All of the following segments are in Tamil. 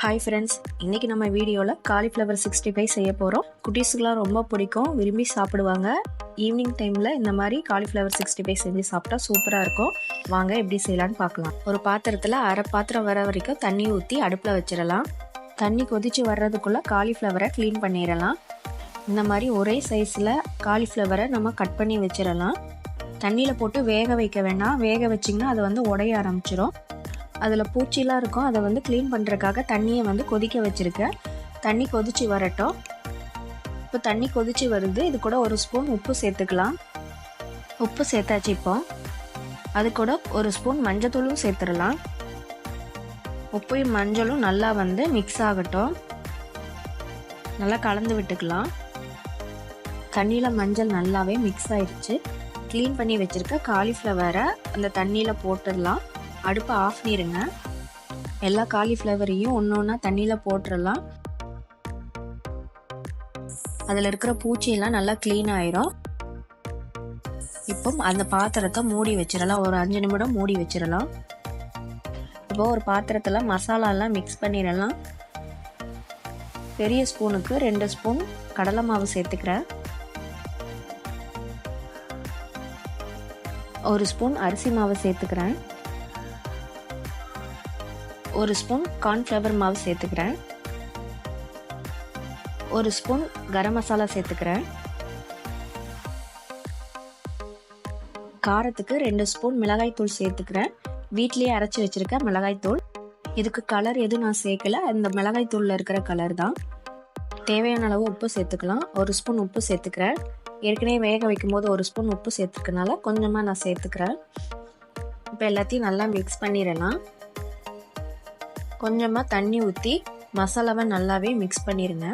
ஹாய் ஃப்ரெண்ட்ஸ் இன்னைக்கு நம்ம வீடியோவில் காலிஃப்ளவர் சிக்ஸ்டி ஃபைவ் செய்ய போகிறோம் குட்டீஸுக்கெலாம் ரொம்ப பிடிக்கும் விரும்பி சாப்பிடுவாங்க. ஈவினிங் டைமில் இந்த மாதிரி காலிஃப்ளவர் சிக்ஸ்டி ஃபைவ் செஞ்சு சாப்பிட்டா சூப்பராக இருக்கும். வாங்க எப்படி செய்யலான்னு பார்க்கலாம். ஒரு பாத்திரத்தில் அரை பாத்திரம் வர வரைக்கும் தண்ணி ஊற்றி அடுப்பில் வச்சிடலாம். தண்ணி கொதிச்சு வர்றதுக்குள்ளே காலிஃப்ளவரை க்ளீன் பண்ணிடலாம். இந்த மாதிரி ஒரே சைஸில் காலிஃப்ளவரை நம்ம கட் பண்ணி வச்சிடலாம். தண்ணியில் போட்டு வேக வைக்க வேண்டாம் வேக வச்சிங்கன்னா அது வந்து உடைய ஆரம்பிச்சிடும் அதில் பூச்சிலாம் இருக்கும். அதை வந்து க்ளீன் பண்ணுறக்காக தண்ணியை வந்து கொதிக்க வச்சுருக்கேன் தண்ணி கொதிச்சு வரட்டும். இப்போ தண்ணி கொதிச்சு வருது. இது கூட ஒரு ஸ்பூன் உப்பு சேர்த்துக்கலாம். உப்பு சேர்த்தாச்சு இப்போ. அது கூட ஒரு ஸ்பூன் மஞ்சத்தூளும் சேர்த்துடலாம். உப்பையும் மஞ்சளும் நல்லா வந்து மிக்ஸ் ஆகட்டும். நல்லா கலந்து விட்டுக்கலாம். தண்ணியில் மஞ்சள் நல்லாவே மிக்ஸ் ஆயிடுச்சு க்ளீன் பண்ணி வச்சுருக்க காலிஃப்ளவரை அந்த தண்ணியில் போட்டுடலாம். அடுப்பை ஆஃப் பண்ணிடுங்க எல்லா காலிஃப்ளவரையும் ஒன்று ஒன்றா தண்ணியில் போட்டுடலாம் அதில் இருக்கிற பூச்சியெல்லாம் நல்லா க்ளீன் ஆயிரும். இப்போ அந்த பாத்திரத்தை மூடி வச்சிடலாம். ஒரு அஞ்சு நிமிடம் மூடி வச்சிடலாம். இப்போ ஒரு பாத்திரத்தில் மசாலாலாம் மிக்ஸ் பண்ணிடலாம். பெரிய ஸ்பூனுக்கு ரெண்டு ஸ்பூன் கடலை மாவு சேர்த்துக்கிறேன். ஒரு ஸ்பூன் அரிசி மாவு சேர்த்துக்கிறேன். ஒரு ஸ்பூன் கார்ன்ஃப்ளவர் மாவு சேர்த்துக்கிறேன். ஒரு ஸ்பூன் கரம் மசாலா சேர்த்துக்கிறேன். காரத்துக்கு ரெண்டு ஸ்பூன் மிளகாய் தூள் சேர்த்துக்கிறேன். வீட்லேயே அரைச்சி வச்சிருக்க மிளகாய் தூள். இதுக்கு கலர் எதுவும் நான் சேர்க்கல. அந்த மிளகாய் தூளில் இருக்கிற கலர் தான். தேவையான அளவு உப்பு சேர்த்துக்கலாம். ஒரு ஸ்பூன் உப்பு சேர்த்துக்கிறேன். ஏற்கனவே வேக வைக்கும் போது ஒரு ஸ்பூன் உப்பு சேர்த்துக்கனால கொஞ்சமாக நான் சேர்த்துக்கிறேன். இப்போ எல்லாத்தையும் நல்லா மிக்ஸ் பண்ணிடலாம். கொஞ்சமாக தண்ணி ஊற்றி மசாலாவை நல்லாவே மிக்ஸ் பண்ணிடுங்க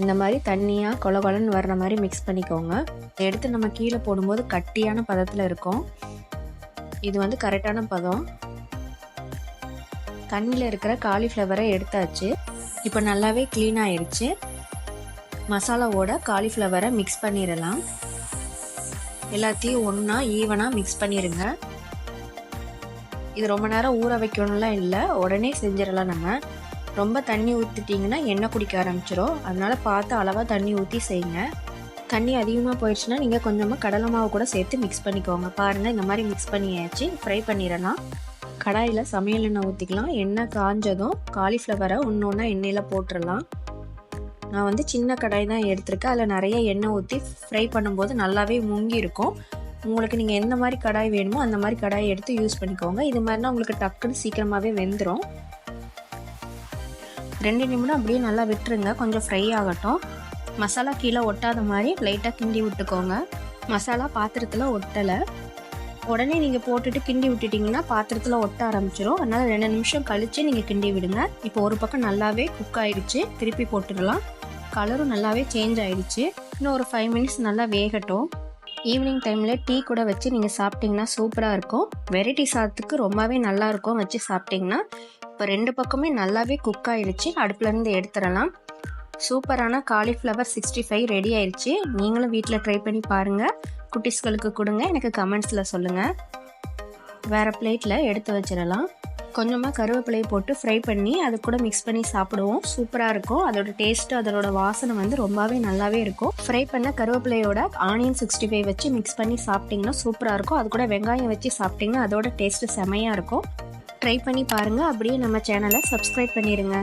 இந்த மாதிரி தண்ணியாக கொல கொலன்னு வர்ற மாதிரி மிக்ஸ் பண்ணிக்கோங்க. இதை எடுத்து நம்ம கீழே போடும்போது கட்டியான பதத்தில் இருக்கும். இது வந்து கரெக்டான பதம். தண்ணியில் இருக்கிற காலிஃப்ளவரை எடுத்தாச்சு. இப்போ நல்லாவே க்ளீன் ஆயிடுச்சு மசாலாவோட காலிஃப்ளவரை மிக்ஸ் பண்ணிடலாம். எல்லாத்தையும் ஒன்றா ஈவனாக மிக்ஸ் பண்ணிடுங்க இது ரொம்ப நேரம் ஊற வைக்கணும்லாம் இல்லை. உடனே செஞ்சிடலாம் நம்ம. ரொம்ப தண்ணி ஊற்றிட்டிங்கன்னா எண்ணெய் குடிக்க ஆரம்பிச்சிடும் அதனால் பார்த்து அளவாக தண்ணி ஊற்றி செய்யுங்க. தண்ணி அதிகமாக போயிடுச்சுன்னா நீங்கள் கொஞ்சமாக கடலை மாவு கூட சேர்த்து மிக்ஸ் பண்ணிக்கோங்க. பாருங்கள் இந்த மாதிரி மிக்ஸ் பண்ணியாச்சு. ஃப்ரை பண்ணிடலாம். கடாயில் சமையல் எண்ணெய் ஊற்றிக்கலாம் எண்ணெய் காஞ்சதும் காலிஃப்ளவரை ஒன்று ஒன்றா எண்ணெயில் போட்டுடலாம். நான் வந்து சின்ன கடாய் தான் எடுத்திருக்கேன். அதில் நிறைய எண்ணெய் ஊற்றி ஃப்ரை பண்ணும்போது நல்லாவே முங்கி இருக்கும் உங்களுக்கு நீங்கள் எந்த மாதிரி கடாய் வேணுமோ அந்த மாதிரி கடாயை எடுத்து யூஸ் பண்ணிக்கோங்க. இது மாதிரினா உங்களுக்கு டக்குன்னு சீக்கிரமாகவே வெந்துடும் ரெண்டு நிமிடம் அப்படியே நல்லா விட்டுருங்க. கொஞ்சம் ஃப்ரை ஆகட்டும். மசாலா கீழே ஒட்டாத மாதிரி லைட்டாக கிண்டி விட்டுக்கோங்க. மசாலா பாத்திரத்தில் ஒட்டலை. உடனே நீங்கள் போட்டுட்டு கிண்டி விட்டுட்டிங்கன்னா பாத்திரத்தில் ஒட்ட ஆரம்பிச்சிடும் அதனால் ரெண்டு நிமிஷம் கழித்து நீங்கள் கிண்டி விடுங்க. இப்போ ஒரு பக்கம் நல்லாவே குக் ஆகிடுச்சு திருப்பி போட்டுடலாம். கலரும் நல்லாவே சேஞ்ச் ஆகிடுச்சு இன்னும் ஒரு ஃபைவ் மினிட்ஸ் நல்லா வேகட்டும். ஈவினிங் டைமில் டீ கூட வச்சு நீங்கள் சாப்பிட்டிங்கன்னா சூப்பராக இருக்கும். வெரைட்டி சாதத்துக்கு ரொம்பவே நல்லா இருக்கும் வச்சு சாப்பிட்டிங்கன்னா இப்போ ரெண்டு பக்கமே நல்லாவே குக் ஆகிடுச்சு அடுப்புலேருந்து எடுத்துடலாம். சூப்பரான காலிஃப்ளவர் சிக்ஸ்டி ஃபைவ் ரெடி ஆயிடுச்சு. நீங்களும் வீட்டில் ட்ரை பண்ணி பாருங்கள் குட்டீஸ்களுக்கு கொடுங்க. எனக்கு கமெண்ட்ஸில் சொல்லுங்கள் வேறு பிளேட்டில் எடுத்து வச்சிடலாம். கொஞ்சமாக கருவேப்பிலையை போட்டு ஃப்ரை பண்ணி அது கூட மிக்ஸ் பண்ணி சாப்பிடுவோம். சூப்பராக இருக்கும். அதோட டேஸ்ட்டு அதோட வாசனை வந்து ரொம்பவே நல்லாவே இருக்கும். ஃப்ரை பண்ண கருவேப்பிலையோட ஆனியன் சிக்ஸ்டி ஃபைவ் வச்சு மிக்ஸ் பண்ணி சாப்பிட்டிங்கன்னா சூப்பராக இருக்கும். அது கூட வெங்காயம் வச்சு சாப்பிட்டிங்கன்னா அதோட டேஸ்ட்டு செமையாக இருக்கும். ட்ரை பண்ணி பாருங்கள் அப்படியே நம்ம சேனலை சப்ஸ்கிரைப் பண்ணிடுங்க